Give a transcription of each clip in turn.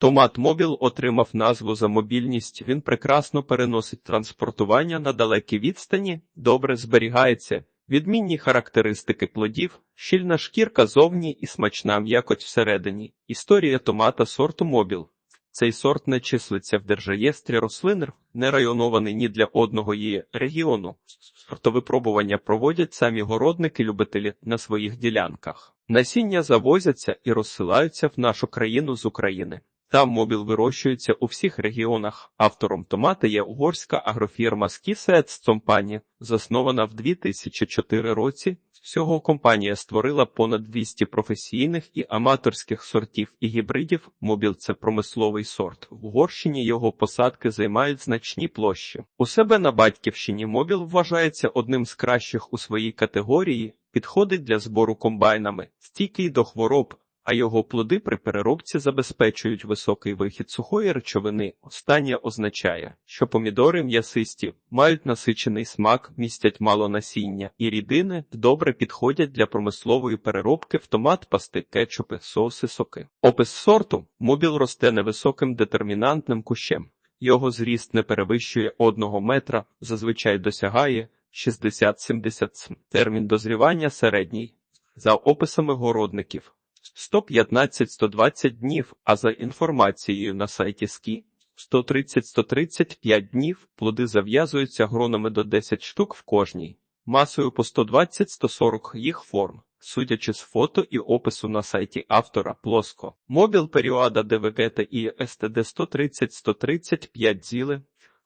Томат Мобіл отримав назву за мобільність. Він прекрасно переносить транспортування на далекі відстані, добре зберігається, відмінні характеристики плодів, щільна шкірка зовні і смачна м'якоть всередині. Історія томата сорту Мобіл. Цей сорт не числиться в держреєстрі рослин, не районований ні для одного її регіону. Сортовипробування проводять самі городники-любителі на своїх ділянках. Насіння завозяться і розсилаються в нашу країну з України. Там мобіл вирощується у всіх регіонах. Автором томата є угорська агрофірма Skisets Company, заснована в 2004 році. Всього компанія створила понад 200 професійних і аматорських сортів і гібридів. Мобіл це промисловий сорт. В Угорщині його посадки займають значні площі. У себе на батьківщині мобіл вважається одним з кращих у своїй категорії, підходить для збору комбайнами, стійкий до хвороб а його плоди при переробці забезпечують високий вихід сухої речовини. Останнє означає, що помідори м'ясисті мають насичений смак, містять мало насіння і рідини, добре підходять для промислової переробки в томат, пасти, кетчупи, соуси, соки. Опис сорту мобіл росте невисоким детермінантним кущем. Його зріст не перевищує одного метра, зазвичай досягає 60-70 см. Термін дозрівання середній. За описами городників. 115-120 днів, а за інформацією на сайті СКІ 130-135 днів плоди зав'язуються гронами до 10 штук в кожній, масою по 120-140 їх форм. Судячи з фото і опису на сайті автора плоско, мобіл періода ДВГ та і СТД 130-135 зіли,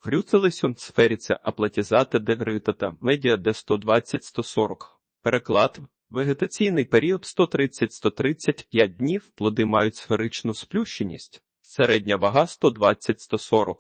Грюцелесюн сферіця аплатізати дегритата медіа Д 120-140. Переклад Вегетаційний період 130-135 днів, плоди мають сферичну сплющеність, середня вага 120-140.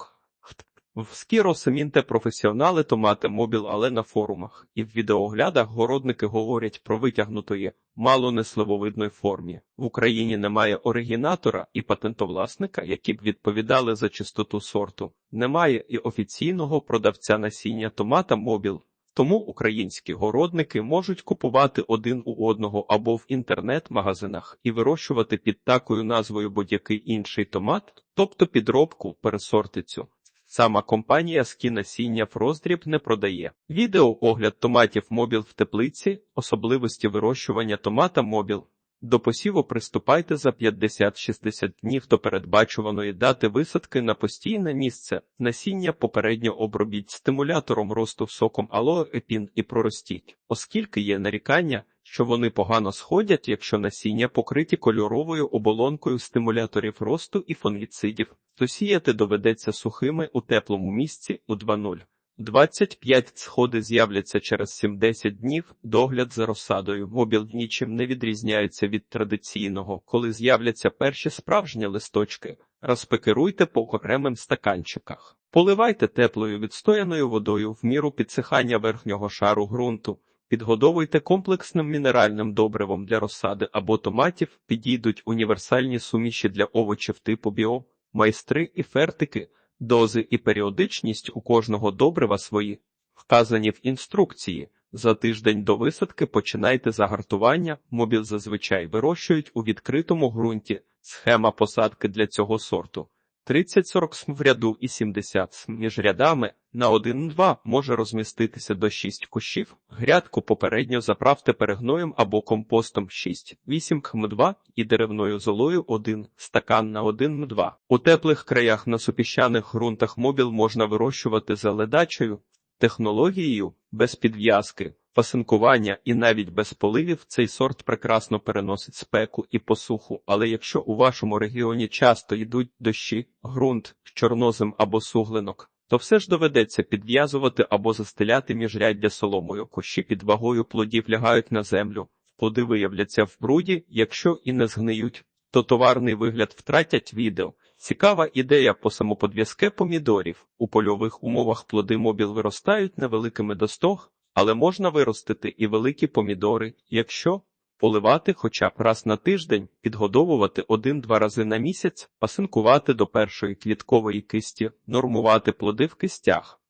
В скіросемінте професіонали томати мобіл, але на форумах і в відеоглядах городники говорять про витягнутої, мало несливовидної формі. В Україні немає оригінатора і патентовласника, які б відповідали за чистоту сорту. Немає і офіційного продавця насіння томата мобіл. Тому українські городники можуть купувати один у одного або в інтернет-магазинах і вирощувати під такою назвою будь-який інший томат, тобто підробку пересортицю. Сама компанія з насіння в роздріб не продає. Відео огляд томатів мобіл в теплиці, особливості вирощування томата мобіл. До посіву приступайте за 50-60 днів до передбачуваної дати висадки на постійне місце. Насіння попередньо обробіть стимулятором росту соком алоепін і проростіть, оскільки є нарікання, що вони погано сходять, якщо насіння покриті кольоровою оболонкою стимуляторів росту і фунгіцидів, то сіяти доведеться сухими у теплому місці у 2.0. 25 сходи з'являться через 70 днів. Догляд за розсадою. Мобіл нічим не відрізняється від традиційного, коли з'являться перші справжні листочки. Розпекеруйте по окремим стаканчиках. Поливайте теплою відстояною водою в міру підсихання верхнього шару ґрунту. Підгодовуйте комплексним мінеральним добривом для розсади або томатів, підійдуть універсальні суміші для овочів типу біо, майстри і фертики. Дози і періодичність у кожного добрива свої, вказані в інструкції. За тиждень до висадки починайте загартування, мобіл зазвичай вирощують у відкритому ґрунті. Схема посадки для цього сорту 30-40 см в ряду і 70 см між рядами на 1-2 може розміститися до 6 кущів. Грядку попередньо заправте перегноєм або компостом 6-8 км2 і деревною золою 1 стакан на 1 м2. У теплих краях на супіщаних ґрунтах мобіл можна вирощувати за ледачею, технологією без підв'язки. Фасинкування і навіть без поливів цей сорт прекрасно переносить спеку і посуху, але якщо у вашому регіоні часто йдуть дощі, ґрунт, чорнозем або суглинок, то все ж доведеться підв'язувати або застеляти міжряддя соломою. Кущі під вагою плодів лягають на землю, плоди виявляться в бруді, якщо і не згниють, то товарний вигляд втратять відео. Цікава ідея по самоподв'язке помідорів. У польових умовах плоди мобіл виростають невеликими до стог, але можна виростити і великі помідори, якщо поливати хоча б раз на тиждень, підгодовувати один-два рази на місяць, пасинкувати до першої квіткової кисті, нормувати плоди в кистях,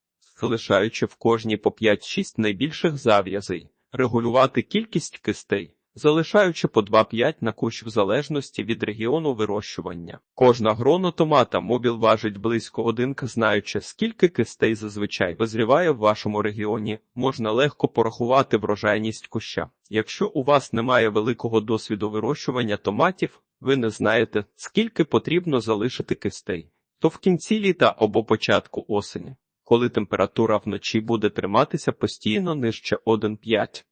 залишаючи в кожній по 5-6 найбільших зав'язей, регулювати кількість кистей. Залишаючи по 2-5 на кущ в залежності від регіону вирощування. Кожна грона томата мобіл важить близько 1 к. Знаючи, скільки кистей зазвичай визріває в вашому регіоні, можна легко порахувати врожайність куща. Якщо у вас немає великого досвіду вирощування томатів, ви не знаєте, скільки потрібно залишити кистей, то в кінці літа або початку осені, коли температура вночі буде триматися постійно нижче 1,5.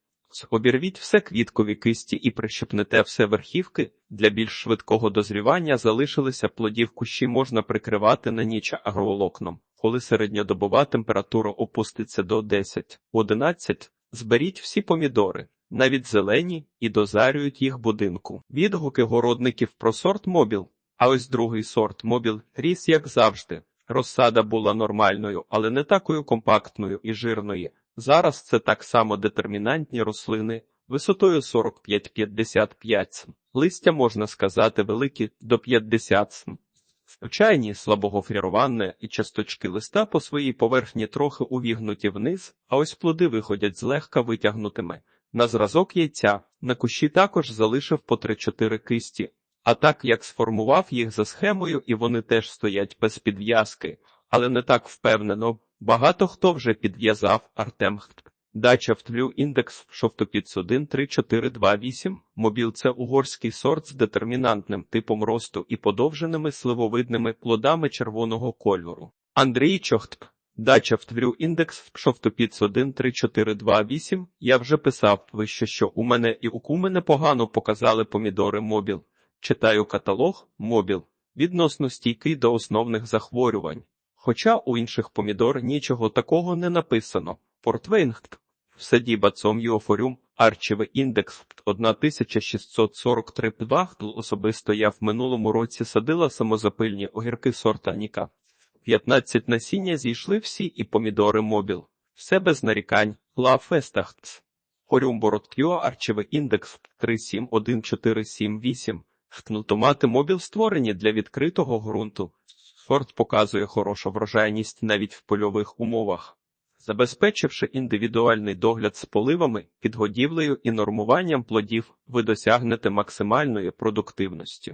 Обірвіть все квіткові кисті і прищепнете все верхівки. Для більш швидкого дозрівання залишилися плодів кущі можна прикривати на ніч агроволокном. Коли середньодобова температура опуститься до 10-11, зберіть всі помідори, навіть зелені, і дозарюють їх будинку. Відгуки городників про сорт мобіл. А ось другий сорт мобіл ріс, як завжди. Розсада була нормальною, але не такою компактною і жирною. Зараз це так само детермінантні рослини висотою 45-55 см. Листя, можна сказати, великі до 50 см. Звичайні слабого фрірування і часточки листа по своїй поверхні трохи увігнуті вниз, а ось плоди виходять злегка витягнутими. На зразок яйця на кущі також залишив по 3-4 кисті, а так як сформував їх за схемою і вони теж стоять без підв'язки, але не так впевнено. Багато хто вже підв'язав Артем. Дача втлю індекс шовтопіц 1 3 4 2 8. Мобіл це угорський сорт з детермінантним типом росту і подовженими сливовидними плодами червоного кольору. Андрій Чохтп. Дача втврю індекс шовтопіц 1 3 4 2 8. Я вже писав вище, що у мене і у куми непогано показали помідори мобіл. Читаю каталог мобіл. Відносно стійкий до основних захворювань. Хоча у інших помідор нічого такого не написано. Портвейнгт, садіба цом юофорюм, арчевий індекс 1643 Пдвахтл особисто я в минулому році садила самозапильні огірки сорта Ніка. 15 насіння зійшли всі і помідори мобіл. Все без нарікань, ла фестахтс. Хорюм бороткюа арчевий індекс 371478. Томати мобіл створені для відкритого ґрунту. Сорт показує хорошу врожайність навіть в польових умовах. Забезпечивши індивідуальний догляд з поливами, підгодівлею і нормуванням плодів, ви досягнете максимальної продуктивності.